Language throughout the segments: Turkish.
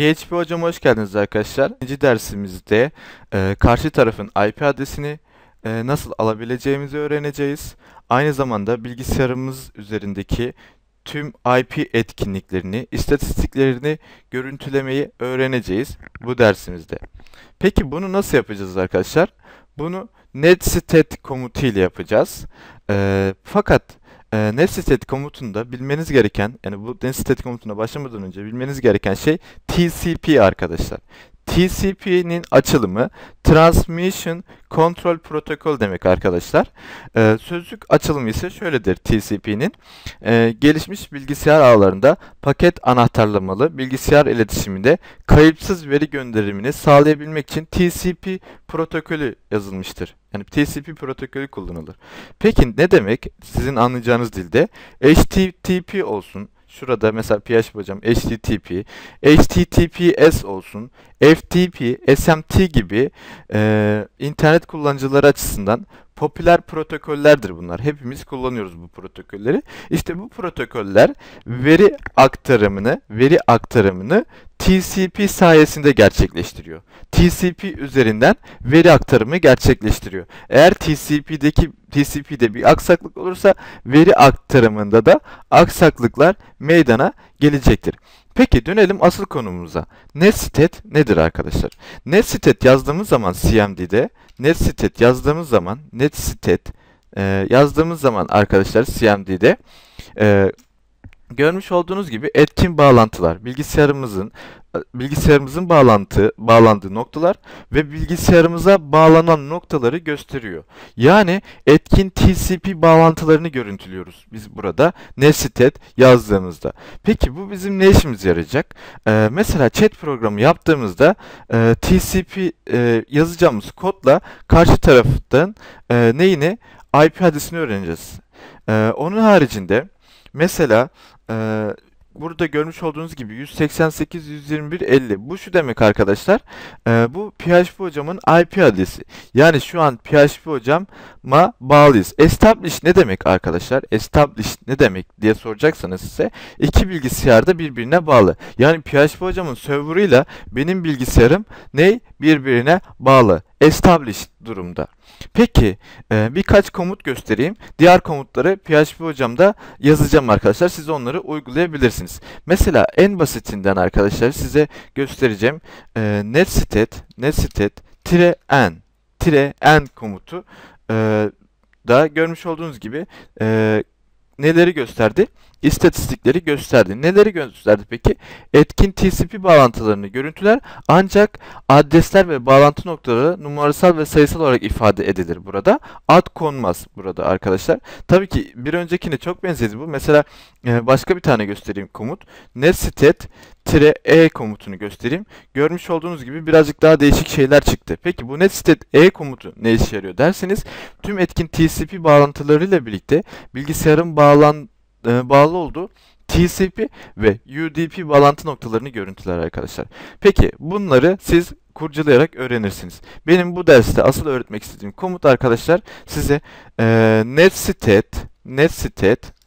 PHP hocam hoş geldiniz arkadaşlar. İkinci dersimizde e, karşı tarafın IP adresini e, nasıl alabileceğimizi öğreneceğiz. Aynı zamanda bilgisayarımız üzerindeki tüm IP etkinliklerini, istatistiklerini görüntülemeyi öğreneceğiz bu dersimizde. Peki bunu nasıl yapacağız arkadaşlar? Bunu netstat komutu ile yapacağız. E, fakat e, netstat komutunda bilmeniz gereken, yani bu netstat komutuna başlamadan önce bilmeniz gereken şey TCP arkadaşlar. TCP'nin açılımı Transmission Control Protocol demek arkadaşlar. Ee, sözlük açılımı ise şöyledir TCP'nin. Ee, gelişmiş bilgisayar ağlarında paket anahtarlamalı bilgisayar iletişiminde kayıpsız veri gönderimini sağlayabilmek için TCP protokolü yazılmıştır. Yani TCP protokolü kullanılır. Peki ne demek? Sizin anlayacağınız dilde HTTP olsun, Şurada mesela PHP hocam HTTP, HTTPS olsun, FTP, SMT gibi e, internet kullanıcıları açısından popüler protokollerdir bunlar. Hepimiz kullanıyoruz bu protokolleri. İşte bu protokoller veri aktarımını, veri aktarımını TCP sayesinde gerçekleştiriyor. TCP üzerinden veri aktarımı gerçekleştiriyor. Eğer TCP'deki TCP'de bir aksaklık olursa veri aktarımında da aksaklıklar meydana gelecektir. Peki dönelim asıl konumuza. Netstat nedir arkadaşlar? Netstat yazdığımız zaman CMD'de netstat yazdığımız zaman netstat e, yazdığımız zaman arkadaşlar CMD'de e, görmüş olduğunuz gibi etkin bağlantılar bilgisayarımızın bilgisayarımızın bağlantı bağlandığı noktalar ve bilgisayarımıza bağlanan noktaları gösteriyor. Yani etkin TCP bağlantılarını görüntülüyoruz biz burada nestet yazdığımızda. Peki bu bizim ne işimize yarayacak? Ee, mesela chat programı yaptığımızda e, TCP e, yazacağımız kodla karşı taraftan e, neyini IP adresini öğreneceğiz. E, onun haricinde mesela e, burada görmüş olduğunuz gibi 188 121 50. Bu şu demek arkadaşlar. E, bu PHP hocamın IP adresi. Yani şu an PHP hocama bağlıyız. Establish ne demek arkadaşlar? Establish ne demek diye soracaksanız size iki bilgisayarda birbirine bağlı. Yani PHP hocamın serverıyla benim bilgisayarım ne? Birbirine bağlı. Establish durumda. Peki e, birkaç komut göstereyim. Diğer komutları PHP hocamda yazacağım arkadaşlar. Siz onları uygulayabilirsiniz. Mesela en basitinden arkadaşlar size göstereceğim. E, netstat netstat n n komutu e, da görmüş olduğunuz gibi e, neleri gösterdi? İstatistikleri gösterdi. Neleri gösterdi peki? Etkin TCP bağlantılarını görüntüler ancak adresler ve bağlantı noktaları numarasal ve sayısal olarak ifade edilir burada. Ad konmaz burada arkadaşlar. Tabii ki bir öncekine çok benzedi bu. Mesela e, başka bir tane göstereyim komut. netstat e komutunu göstereyim. Görmüş olduğunuz gibi birazcık daha değişik şeyler çıktı. Peki bu netstat e komutu ne işe yarıyor derseniz tüm etkin TCP bağlantılarıyla birlikte bilgisayarın bağlan e, bağlı olduğu TCP ve UDP bağlantı noktalarını görüntüler arkadaşlar. Peki bunları siz kurcalayarak öğrenirsiniz. Benim bu derste asıl öğretmek istediğim komut arkadaşlar size e, netstat netstat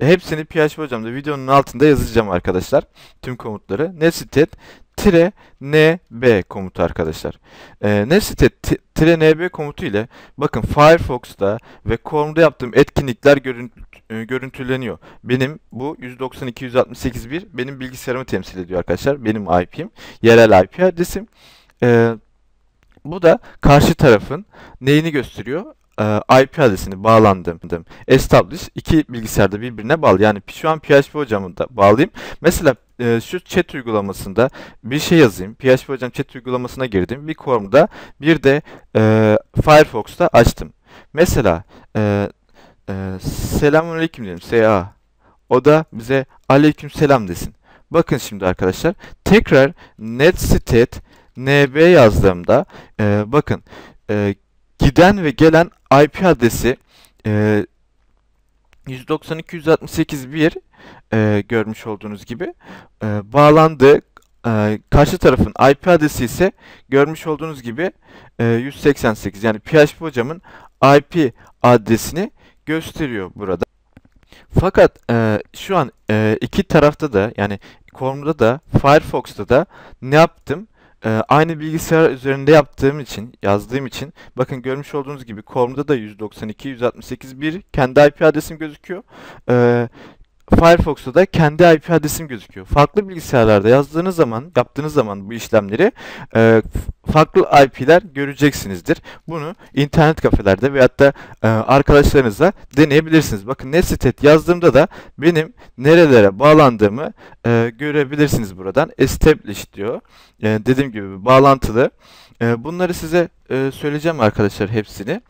hepsini PHP hocamda videonun altında yazacağım arkadaşlar. Tüm komutları. Netstat tire nb komutu arkadaşlar. E, netstat tire nb komutu ile bakın Firefox'ta ve Chrome'da yaptığım etkinlikler görüntü, e, görüntüleniyor. Benim bu 192.168.1 benim bilgisayarımı temsil ediyor arkadaşlar. Benim IP'm. Yerel IP adresim. E, bu da karşı tarafın neyini gösteriyor? E, IP adresini bağlandım. Establish iki bilgisayarda birbirine bağlı. Yani şu an PHP hocamı da bağlayayım. Mesela e, şu chat uygulamasında bir şey yazayım. PHP hocam chat uygulamasına girdim. Bir Chrome'da bir de e, Firefox'ta açtım. Mesela e, e, selamünaleyküm diyelim. SA. O da bize aleyküm selam desin. Bakın şimdi arkadaşlar. Tekrar netstat nb yazdığımda e, bakın e, giden ve gelen IP adresi e, 192.168.1 e, görmüş olduğunuz gibi e, bağlandı. E, karşı tarafın IP adresi ise görmüş olduğunuz gibi e, 188 yani PHP hocamın IP adresini gösteriyor burada. Fakat e, şu an e, iki tarafta da yani Chrome'da da Firefox'ta da ne yaptım? Ee, aynı bilgisayar üzerinde yaptığım için, yazdığım için bakın görmüş olduğunuz gibi Chrome'da da 192.168.1 kendi IP adresim gözüküyor. Ee, Firefox'ta da kendi IP adresim gözüküyor. Farklı bilgisayarlarda yazdığınız zaman, yaptığınız zaman bu işlemleri e, farklı IP'ler göreceksinizdir. Bunu internet kafelerde veyahut da e, arkadaşlarınızla deneyebilirsiniz. Bakın Netstat yazdığımda da benim nerelere bağlandığımı e, görebilirsiniz buradan. Establish diyor. E, dediğim gibi bağlantılı. E, bunları size e, söyleyeceğim arkadaşlar hepsini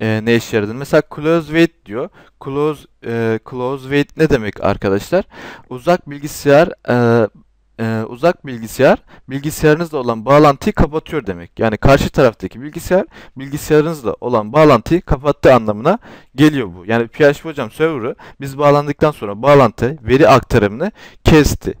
e, ne işe yaradığını. Mesela close wait diyor. Close e, close wait ne demek arkadaşlar? Uzak bilgisayar e, e, uzak bilgisayar bilgisayarınızla olan bağlantıyı kapatıyor demek. Yani karşı taraftaki bilgisayar bilgisayarınızla olan bağlantıyı kapattığı anlamına geliyor bu. Yani PHP hocam server'ı biz bağlandıktan sonra bağlantı veri aktarımını kesti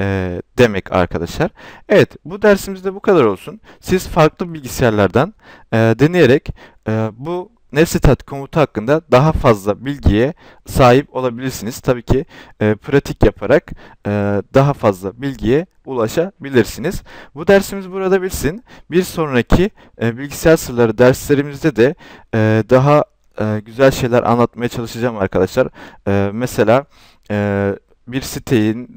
e, demek arkadaşlar. Evet bu dersimizde bu kadar olsun. Siz farklı bilgisayarlardan e, deneyerek e, bu Netstat komutu hakkında daha fazla bilgiye sahip olabilirsiniz. Tabii ki e, pratik yaparak e, daha fazla bilgiye ulaşabilirsiniz. Bu dersimiz burada bitsin. Bir sonraki e, bilgisayar sırları derslerimizde de e, daha e, güzel şeyler anlatmaya çalışacağım arkadaşlar. E, mesela e, bir sitenin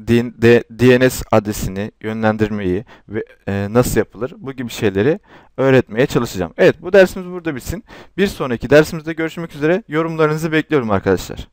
DNS adresini yönlendirmeyi ve e, nasıl yapılır bu gibi şeyleri öğretmeye çalışacağım. Evet bu dersimiz burada bitsin. Bir sonraki dersimizde görüşmek üzere. Yorumlarınızı bekliyorum arkadaşlar.